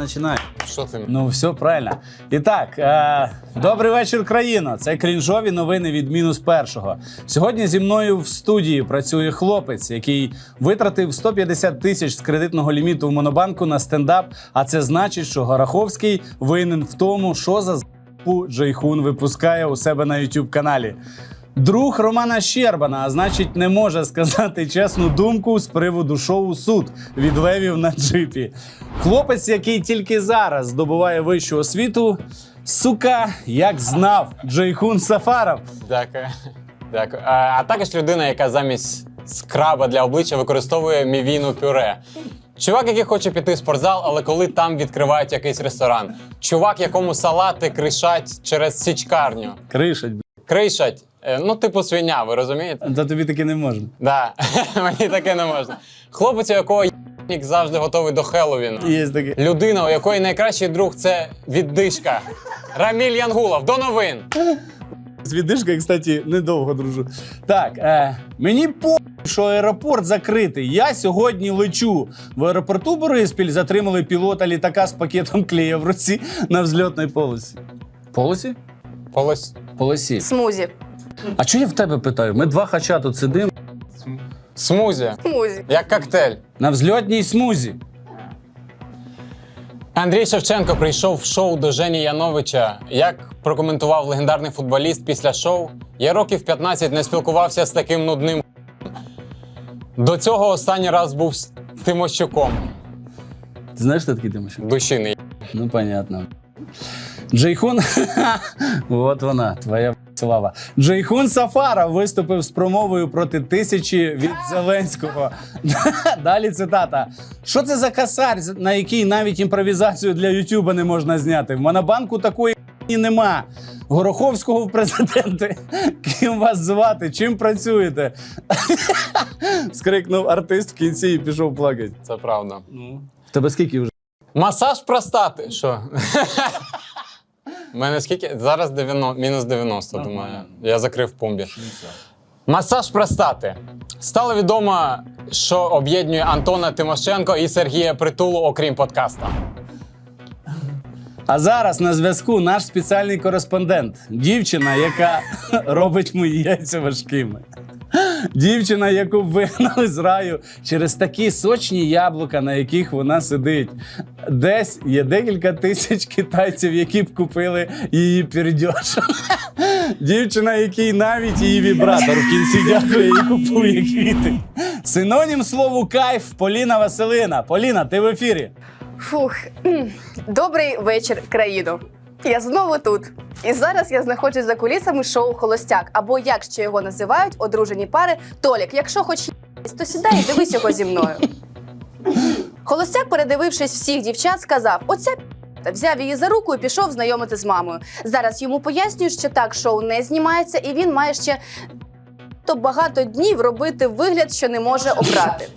починай. Що ти? Ну, все правильно. І так, е, добрий вечір, країно. Це крінжові новини від мінус першого. Сьогодні зі мною в студії працює хлопець, який витратив 150 тисяч з кредитного ліміту в монобанку на стендап. А це значить, що Гороховський винен в тому, що за з**пу Джейхун випускає у себе на youtube каналі. Друг Романа Щербана, а значить, не може сказати чесну думку з приводу шоу Суд від левів на джипі. Хлопець, який тільки зараз здобуває вищу освіту, сука, як знав Джейхун Сафаров. Дякую. Дякую. А, а також людина, яка замість скраба для обличчя використовує мівіну пюре. Чувак, який хоче піти в спортзал, але коли там відкривають якийсь ресторан. Чувак, якому салати кришать через січкарню. Кришать. Кришать. Е, Ну, типу свиня, ви розумієте? Та тобі таки не можна. Да, мені таке не можна. Хлопець, у якого єбник завжди готовий до Хеллоуіну. Є таке. Людина, у якої найкращий друг це віддишка. Раміль Янгулов, до новин. З віддишкою, кстати, недовго дружу. Так, е, мені по що аеропорт закритий. Я сьогодні лечу. В аеропорту Бориспіль затримали пілота літака з пакетом клея в руці на взльотній полосі. Полосі? Полось. Полосі. Смузі. А чого я в тебе питаю? Ми два хача тут сидимо Смузі. Смузі. Як коктейль. на взльотній смузі. Андрій Шевченко прийшов в шоу до Жені Яновича. Як прокоментував легендарний футболіст після шоу, я років 15 не спілкувався з таким нудним. До цього останній раз був з Тимощуком. Ти знаєш, хто такий Тимощук? Душиний. Ну, понятно. Джейхун, от вона, твоя слава. Джейхун Сафаров виступив з промовою проти тисячі від Зеленського. Далі цитата. Що це за касар, на який навіть імпровізацію для Ютуба не можна зняти? В Монобанку такої нема. Гороховського в президенти. Ким вас звати? Чим працюєте? Скрикнув артист в кінці і пішов плакати. Це правда. В тебе скільки вже? Масаж простати. Що? У мене скільки? Зараз 90, мінус 90, думаю. Я закрив пумбі. Масаж простати. Стало відомо, що об'єднує Антона Тимошенко і Сергія Притулу, окрім подкаста. А зараз на зв'язку наш спеціальний кореспондент. Дівчина, яка робить мої яйця важкими. Дівчина, яку вигнали з раю через такі сочні яблука, на яких вона сидить. Десь є декілька тисяч китайців, які б купили її пердьош. Дівчина, якій навіть її вібратор в кінці дякує і купує квіти. Синонім слову кайф Поліна Василина. Поліна, ти в ефірі. Фух. Добрий вечір, країно. Я знову тут. І зараз я знаходжусь за кулісами шоу Холостяк, або як ще його називають, одружені пари. Толік, якщо хоч є***сь, то сідай і дивись його зі мною. Холостяк, передивившись всіх дівчат, сказав: оця п***та». взяв її за руку і пішов знайомити з мамою. Зараз йому пояснюють, що так шоу не знімається, і він має ще то багато днів робити вигляд, що не може обрати.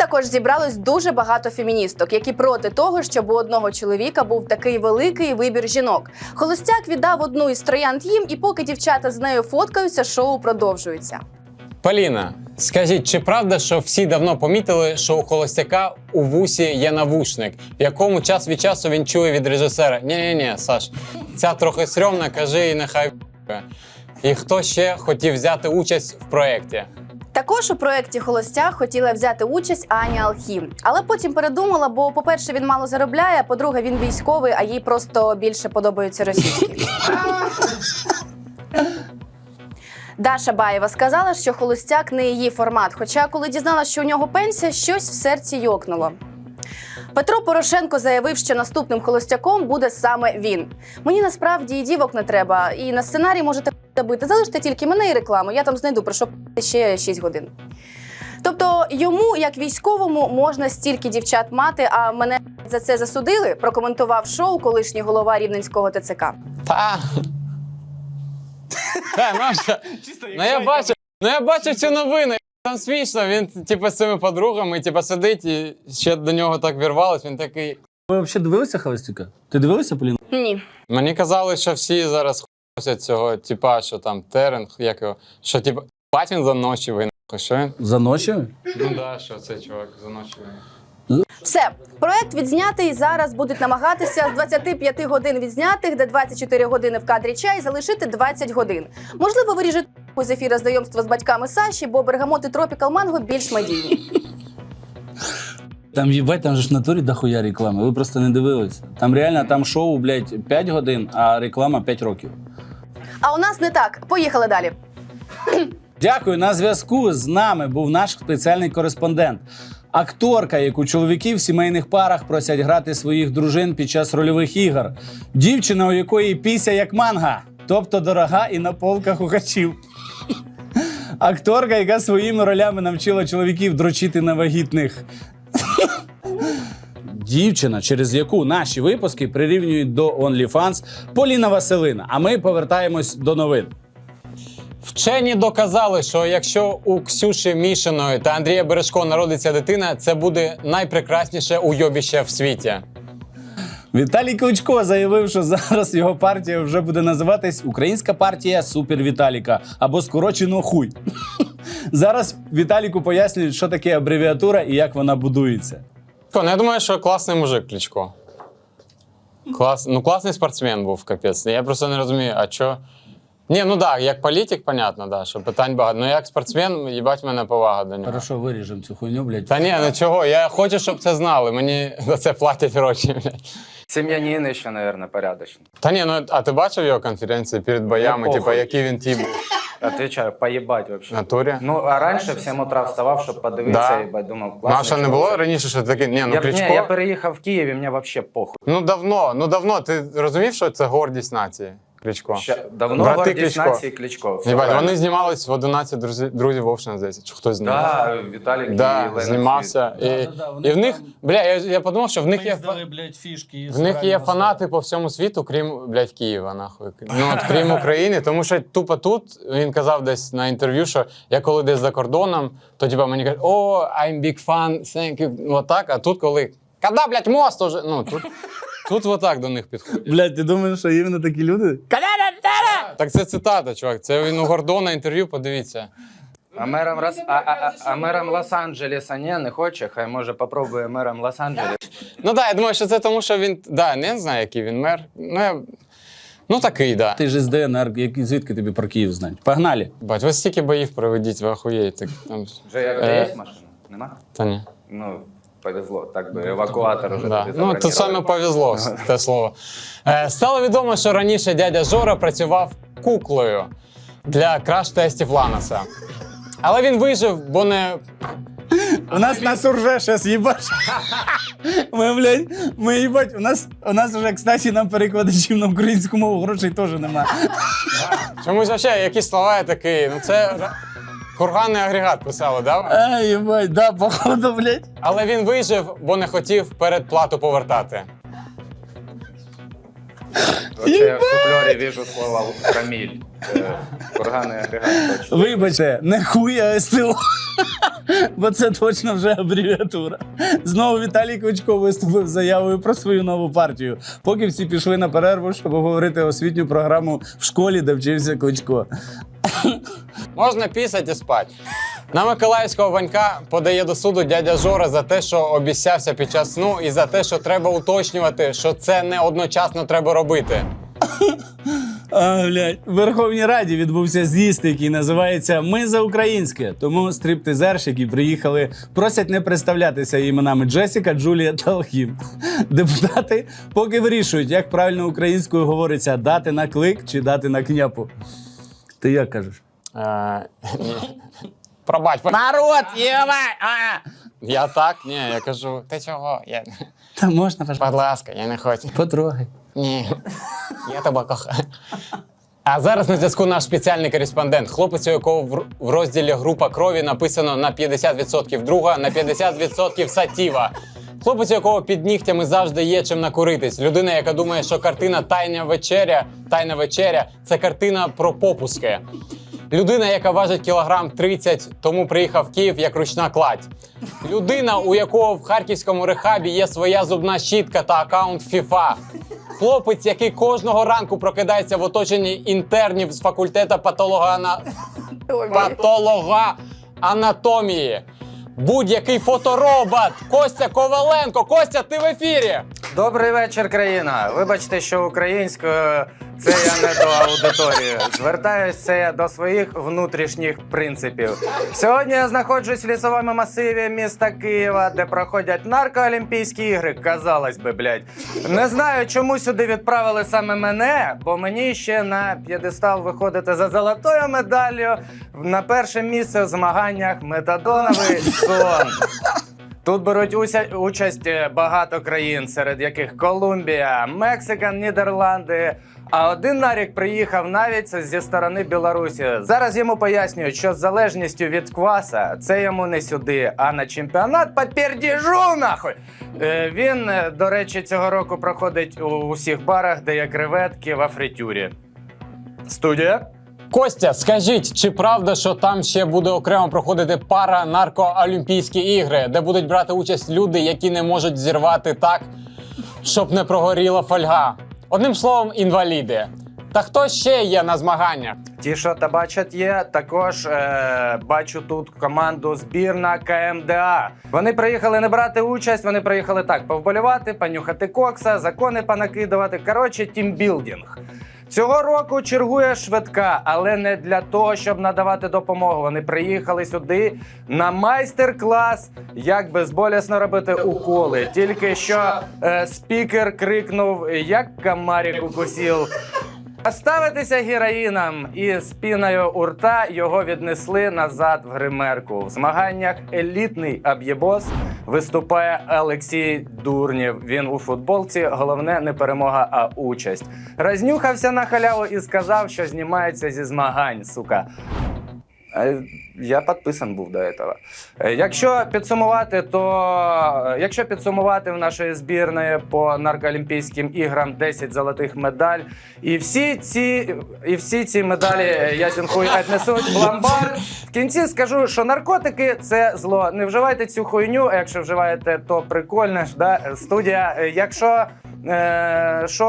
Також зібралось дуже багато феміністок, які проти того, щоб у одного чоловіка був такий великий вибір жінок. Холостяк віддав одну із троянд їм, і поки дівчата з нею фоткаються, шоу продовжується. Поліна, скажіть, чи правда, що всі давно помітили, що у холостяка у вусі є навушник, в якому час від часу він чує від режисера? ні ні ні Саш, ця трохи стрьомна, кажи і нехай. І хто ще хотів взяти участь в проєкті? Також у проєкті Холостяк хотіла взяти участь Аня Алхім, але потім передумала, бо, по-перше, він мало заробляє, а по-друге, він військовий, а їй просто більше подобаються російські. Даша Баєва сказала, що холостяк не її формат. Хоча, коли дізналася, що у нього пенсія, щось в серці йокнуло. Петро Порошенко заявив, що наступним холостяком буде саме він. Мені насправді і дівок не треба, і на сценарій можете забити. Залиште тільки мене і рекламу. Я там знайду про що ще 6 годин. Тобто йому, як військовому, можна стільки дівчат мати, а мене за це засудили, прокоментував шоу колишній голова рівненського ТЦК. Та. Та, ну, що? ну я бачив, ну я бачив цю новину. Там смішно, він типу з цими подругами, типу, сидить і ще до нього так вірвалось. Він такий. Ви взагалі дивилися Холостяка? Ти дивилася, Поліна? Ні. Мені казали, що всі зараз хосять цього, типа, що там терен, як його, що типа, бать він і нахуй, що він? За ночі? Ну да, що цей чувак заночивий. Все, проект відзнятий. Зараз будуть намагатися з 25 годин відзнятих, де 24 години в кадрі чай, залишити 20 годин. Можливо, виріжуть з ефіра знайомства з батьками Саші, бо бергамот і тропікал манго більш медійні. Там їбать, там же ж в натурі дохуя реклами. Ви просто не дивилися. Там реально там шоу, блядь, 5 годин, а реклама 5 років. А у нас не так. Поїхали далі. Дякую. На зв'язку з нами був наш спеціальний кореспондент. Акторка, яку чоловіки в сімейних парах просять грати своїх дружин під час рольових ігор. Дівчина, у якої піся як манга, тобто дорога і на полках у. Акторка, яка своїми ролями навчила чоловіків дрочити на вагітних. Дівчина, через яку наші випуски прирівнюють до OnlyFans, Поліна Василина. А ми повертаємось до новин. Вчені доказали, що якщо у Ксюші Мішиної та Андрія Бережко народиться дитина, це буде найпрекрасніше уйобіще в світі. Віталій Кличко заявив, що зараз його партія вже буде називатись Українська партія Супер Віталіка або скорочено хуй. Зараз Віталіку пояснюють, що таке абревіатура і як вона будується. Ну, я думаю, що класний мужик Кличко. Клас... Ну, класний спортсмен був, капець. Я просто не розумію, а що. Ні, ну так, як політик, понятно, да, що питань багато. Ну як спортсмен, їбать мене повага до нього. Хорошо, виріжемо цю хуйню, блядь. Та ні, ну чого, я хочу, щоб це знали. Мені за це платять гроші. блядь. Еще, наверное, порядочный. Та ні, ну а ти бачив його конференції перед боями, типу, який він тіп Отвечаю, поебать вообще. в натурі? Ну, а раньше в 7 утра вставав, щоб подивитися, Да. їбать, думав, класно. Наша не було раніше, що таке. Ні, ну я, Кличко. ні, я переїхав в Київ, і мені вообще похуй. Ну давно, ну давно. Ти розумів, що це гордість нації? Кличко. Ще, давно Брати гордість Кличко. нації Кличко. Все Єбать, правильно. вони знімались в 11 друзів, друзів Вовшина, здається. Чи хтось з них? Да, Віталік Да, і Ленокс знімався. І, Да-да-да, вони і в них, там бля, я, я подумав, що в них є. Блядь, фішки. В них є фанати по всьому світу, крім блядь, Києва, нахуй. Ну от крім України, тому що тупо тут він казав десь на інтерв'ю, що я коли десь за кордоном, то типа мені кажуть, о, I'm big fan, thank you. Ну, Отак, а тут коли. Когда, блядь, мост уже? Ну тут, тут отак до них підходять. Блядь, ти думаєш, що іменно такі люди? Так це цитата, чувак. Це він у Гордона інтерв'ю, подивіться. А мером, Рос... а, а, а, а мером Лос-Анджелеса ні, не хоче, хай може попробує мером Лос-Анджелеса. Ну так, я думаю, що це тому, що він. Да, не знаю, який він мер. Ну, я... ну такий, да. Ти ж з ДНР, які- звідки тобі про Київ знають? Погнали. Бать, ви стільки боїв проведіть, ви охуєєте. Там... Вже як Е. є машина? Нема? Та ні. Ну, повезло, так би евакуатор уже Да. Ну, тут саме повезло те слово. Е, стало відомо, що раніше дядя Жора працював куклою для краш-тестів Ланаса. Але він вижив, бо не. У нас нас урже щас їбаш. Ми, блядь, ми їбать, у нас, у нас вже, кстати, нам перекладачів на українську мову грошей теж немає. Чомусь взагалі якісь слова я такий. Ну це курганний агрегат писали, да? А, їбать, да, походу, блядь. Але він вижив, бо не хотів передплату повертати. Я в суфльорі вижу слова Каміль. Е, Курганний агрегат точно. Вибачте, не хуй, а СТО. Бо це точно вже абревіатура. Знову Віталій Кличко виступив з заявою про свою нову партію. Поки всі пішли на перерву, щоб обговорити освітню програму в школі, де вчився Кличко. Можна пісати і спати. На Миколаївського Ванька подає до суду дядя Жора за те, що обіцявся під час сну, і за те, що треба уточнювати, що це не одночасно треба робити. А, блядь. В Верховній Раді відбувся з'їзд, який називається Ми за українське. Тому стриптизерші, які приїхали, просять не представлятися іменами Джесіка, Джулія та Алхім. Депутати поки вирішують, як правильно українською говориться дати на клик чи дати на княпу. Ти як кажеш? Е, ні. Пробач, пр- Народ, єбай! А! я так, ні, я кажу, ти чого? Я... Та можна, пожалуйста. Будь ласка, я не хочу. Потрогай. Ні, я тебе кохаю. А зараз на зв'язку наш спеціальний кореспондент, хлопець, у якого в- в розділі група крові написано на 50% друга, на 50% сатіва. Хлопець, якого під нігтями завжди є чим накуритись. Людина, яка думає, що картина Тайна вечеря, Тайна вечеря це картина про попуски. Людина, яка важить кілограм 30, тому приїхав в Київ як ручна кладь. Людина, у якого в харківському рехабі є своя зубна щітка та акаунт FIFA. Хлопець, який кожного ранку прокидається в оточенні інтернів з факультету патологана... Ой, патолога анатомії. Будь-який фоторобот. Костя Коваленко. Костя, ти в ефірі. Добрий вечір, країна. Вибачте, що українською це я не до аудиторії. Звертаюсь це я до своїх внутрішніх принципів. Сьогодні я знаходжусь в лісовому масиві міста Києва, де проходять наркоолімпійські ігри. Казалось би, блядь. Не знаю, чому сюди відправили саме мене, бо мені ще на п'єдестал виходити за золотою медаллю на перше місце в змаганнях метадоновий сон. Тут беруть участь е, багато країн, серед яких Колумбія, Мексика, Нідерланди. А один нарік приїхав навіть зі сторони Білорусі. Зараз йому пояснюють, що з залежністю від кваса це йому не сюди, а на чемпіонат по пердіжу, нахуй. Е, Він, е, до речі, цього року проходить у усіх барах, де є креветки в афритюрі. Студія. Костя, скажіть, чи правда, що там ще буде окремо проходити пара наркоолімпійські ігри, де будуть брати участь люди, які не можуть зірвати так, щоб не прогоріла фольга? Одним словом, інваліди. Та хто ще є на змаганнях? Ті, що та бачать, є. Також е, бачу тут команду збірна КМДА. Вони приїхали не брати участь, вони приїхали так повболівати, понюхати кокса, закони понакидувати. Коротше, тімбілдинг. Цього року чергує швидка, але не для того, щоб надавати допомогу. Вони приїхали сюди на майстер-клас, як безболісно робити уколи. Тільки що е, спікер крикнув, як комарик укусів. Ставитися героїном і з піною у рта його віднесли назад в гримерку. В змаганнях елітний аб'єбос виступає Олексій Дурнєв. Він у футболці. Головне не перемога, а участь. Рознюхався на халяву і сказав, що знімається зі змагань, сука. Е, Я підписан був до цього. Е, Якщо підсумувати, то якщо підсумувати в нашої збірної по наркоолімпійським іграм 10 золотих медаль, і всі ці, і всі ці медалі е, я зінхуй віднесуть в ламбар. В кінці скажу, що наркотики це зло. Не вживайте цю хуйню, а якщо вживаєте, то прикольно. Да? Студія, якщо. Що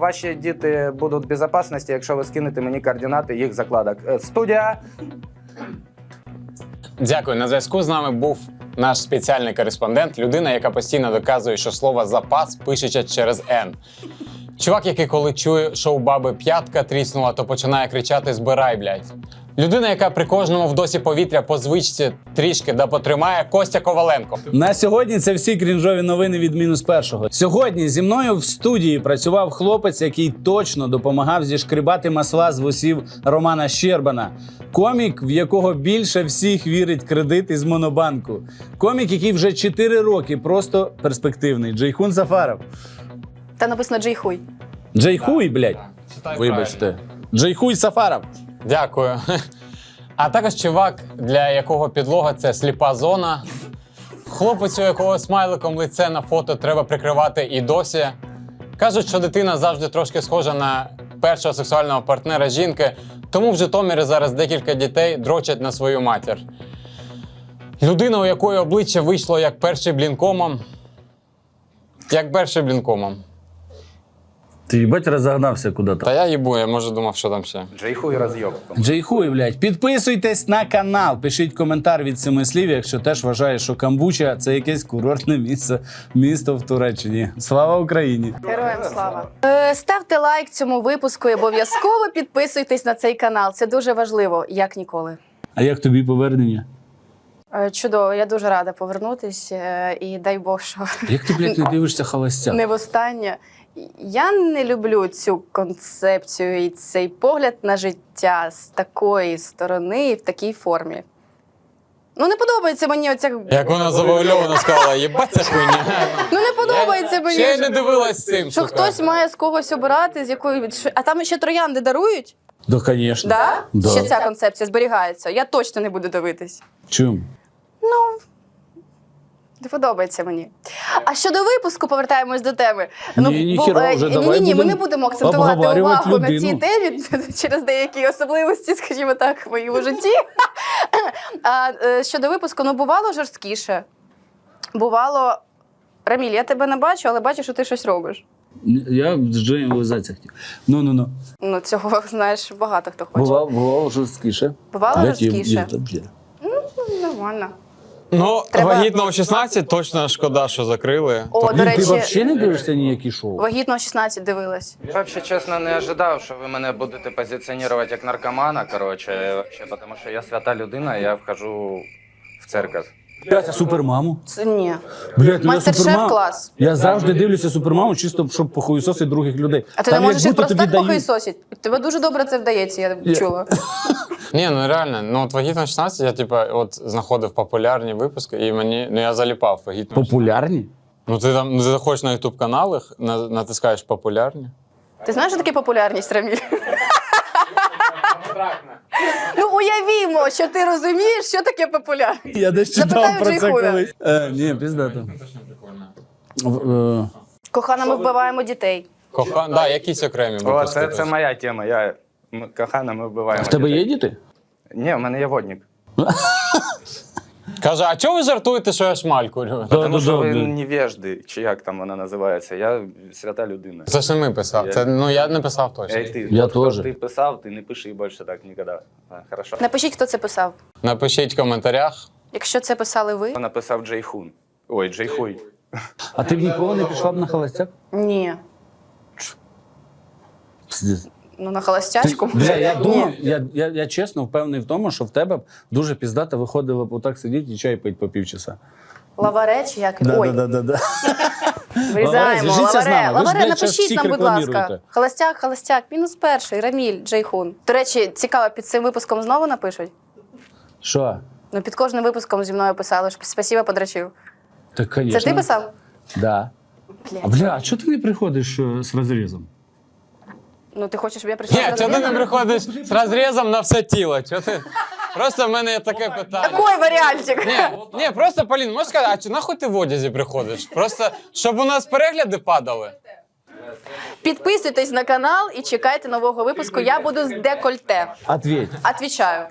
ваші діти будуть в безпечності, якщо ви скинете мені координати їх закладок? Студія. Дякую. На зв'язку з нами був наш спеціальний кореспондент, людина, яка постійно доказує, що слово запас пишеться через Н. Чувак, який коли чує, що у баби п'ятка тріснула, то починає кричати Збирай, блядь. Людина, яка при кожному вдосі повітря по звичці трішки да потримає Костя Коваленко. На сьогодні це всі крінжові новини від мінус першого. Сьогодні зі мною в студії працював хлопець, який точно допомагав зішкрібати масла з вусів Романа Щербана. Комік, в якого більше всіх вірить кредит із монобанку. Комік, який вже 4 роки просто перспективний. Джейхун Сафаров. Та написано Джейхуй. Джейхуй, блядь. Вибачте. Джейхуй Сафаров. Дякую. А також чувак, для якого підлога це сліпа зона. Хлопець, у якого смайликом лице на фото треба прикривати і досі. Кажуть, що дитина завжди трошки схожа на першого сексуального партнера жінки, тому в Житомирі зараз декілька дітей дрочать на свою матір. Людина, у якої обличчя вийшло як перший блінкомом. Як перший блінкомом. Ти їбать розогнався куди-то. Та я їбу, я може думав, що там ще. Джейхуй розйобку. Джейхуй, блядь, підписуйтесь на канал, пишіть коментар від семи слів, якщо теж вважаєш, що Камбуча це якесь курортне місце, місто в Туреччині. Слава Україні! Героям слава. Е, ставте лайк цьому випуску і обов'язково підписуйтесь на цей канал. Це дуже важливо, як ніколи. А як тобі повернення? Е, Чудово, я дуже рада повернутися е, і дай Бог, що Як ти, блядь, не дивишся холостяк? не востаннє. Я не люблю цю концепцію і цей погляд на життя з такої сторони і в такій формі. Ну, не подобається мені оця. Як вона завуальовано сказала, їбать ця хуйня. Ну не подобається мені. Ще й не дивилась цим. Що хтось має з когось обирати, з якої. А там ще троянди дарують? Да, звісно. Да? Да. Ще ця концепція зберігається. Я точно не буду дивитись. Чому? Ну, не подобається мені. А щодо випуску, повертаємось до теми. Ну, Ні, ніхіра вже, ні, давай ні, ні, ми не будемо акцентувати увагу на цій темі через деякі особливості, скажімо так, в моєму житті. А е, щодо випуску, ну бувало жорсткіше. Бувало. Раміль, я тебе не бачу, але бачу, що ти щось робиш. Я з вилизатися хотів. Ну, ну, ну. Ну, цього знаєш багато хто хоче. Бувало, бувало жорсткіше. Бувало жорсткіше? Ну, Нормально. Ну, Треба- вагітного 16 точно шкода, що закрили. О, до Блін, ти речі, взагалі не дивишся ніякі шоу? вагітного 16 дивилась. Я вообще, чесно, не ожидав, що ви мене будете позиціонувати як наркомана, коротше, вообще, тому що я свята людина, я вхожу в церковь. Блять, а супермаму? Це ні. Блять, ну я Мастер-шеф супермаму. клас. Я завжди дивлюся супермаму, чисто щоб похуїсосити других людей. А ти Там не можеш їх просто так дають-? Тебе дуже добре це вдається, я Я- чула. Ні, ну реально, ну от вагітного 16 я типа от знаходив популярні випуски, і мені ну я заліпав вагітного. Популярні? Ну ти там ну, ти заходиш на ютуб каналах, на, натискаєш популярні. Ти знаєш, що таке популярність, Раміль? Ну уявімо, що ти розумієш, що таке популярність. Я десь читав Запитаю про це колись. Е, ні, піздато. Е, Кохана, ми вбиваємо дітей. Коха... Да, якісь окремі О, випуски. це, це моя тема. Я м- кохана, ми вбиваємо. В тебе дітей. є діти? Ні, в мене є водник. Каже, а чого ви жартуєте, що я шмаль курю? Тому що ви блін. невежди, чи як там вона називається. Я свята людина. Це ж не ми писав. Це ну я не писав точно. Ей, ти, Я хто теж. ти писав, ти не пиши більше так ніколи. А, Хорошо. Напишіть, хто це писав. Напишіть в коментарях. Якщо це писали ви, Написав Джей Хун. Ой, Джей Хуй. А ти б ніколи не пішла б на холостяк? ні. Пиздець. Ну на холостячку. Бля, я думав, я, я, я чесно впевнений в тому, що в тебе б дуже піздато виходило б отак сидіти і чай пити по півчаса. Лаваре чи як? Да, Ой, да, да, да, да. Лаваре, вирізаємо. зв'яжіться з Лаваре, нами. Ви ж, Лаваре, блядь, напишіть всіх нам, будь ласка. рекламіруєте. Холостяк, холостяк, мінус перший, Раміль, Джейхун. До речі, цікаво, під цим випуском знову напишуть? Що? Ну, під кожним випуском зі мною писали, що спасіба подрачив. Так. Це ти писав? Да. А бля, а чого ти не приходиш е, з розрізом? Ну, ти хочеш, щоб я прийшла? Ні, з чого ти не розрізом? приходиш з розрізом на все тіло? Чого ти? Просто в мене є таке питання. Такий варіантик. Ні, ні, просто Полін, можеш сказати, а чи нахуй ти в одязі приходиш? Просто щоб у нас перегляди падали. Підписуйтесь на канал і чекайте нового випуску. Я буду з декольте. Ответь. Отвічаю.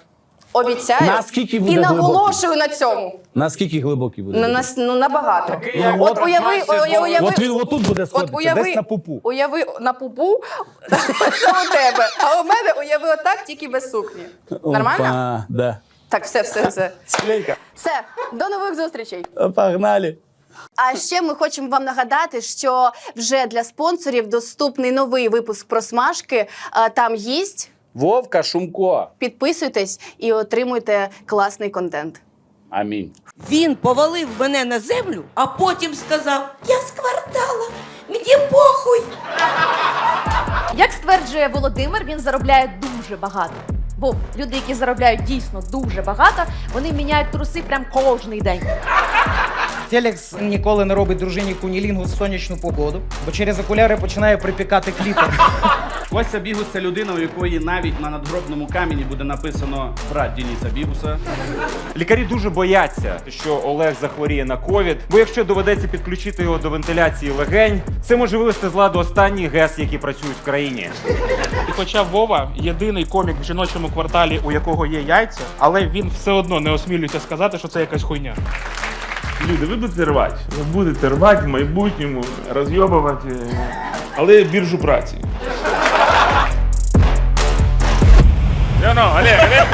Обіцяю. Наскільки буде і наголошую на цьому. Наскільки глибокий буде? Ну, нас, ну набагато. Ну, От уяви, уяви, уяви, От він отут буде от уяви, десь на пупу. уяви на пупу, це у тебе. А у мене уяви отак, тільки без сукні. Нормально? Опа, да. Так, все, все, все. Склейка. Все, до нових зустрічей. Погнали. А ще ми хочемо вам нагадати, що вже для спонсорів доступний новий випуск про смажки. Там їсть. Вовка Шумко. Підписуйтесь і отримуйте класний контент. Амінь. Він повалив мене на землю, а потім сказав: Я з квартала, мені похуй. Як стверджує Володимир, він заробляє дуже багато. Бо люди, які заробляють дійсно дуже багато, вони міняють труси прям кожний день. Фелікс ніколи не робить дружині кунілінгу в сонячну погоду, бо через окуляри починає припікати клітор. Костя Бігус це людина, у якої навіть на надгробному камені буде написано брат Дініса Бігуса. Лікарі дуже бояться, що Олег захворіє на ковід, бо якщо доведеться підключити його до вентиляції легень, це може вивести з ладу останні ГЕС, які працюють в країні. І хоча Вова єдиний комік в жіночому кварталі, у якого є яйця, але він все одно не осмілюється сказати, що це якась хуйня. Люди, ви будете рвати. Ви будете рвати в майбутньому, розйобувати, але біржу праці. Ну, Олег, Олег.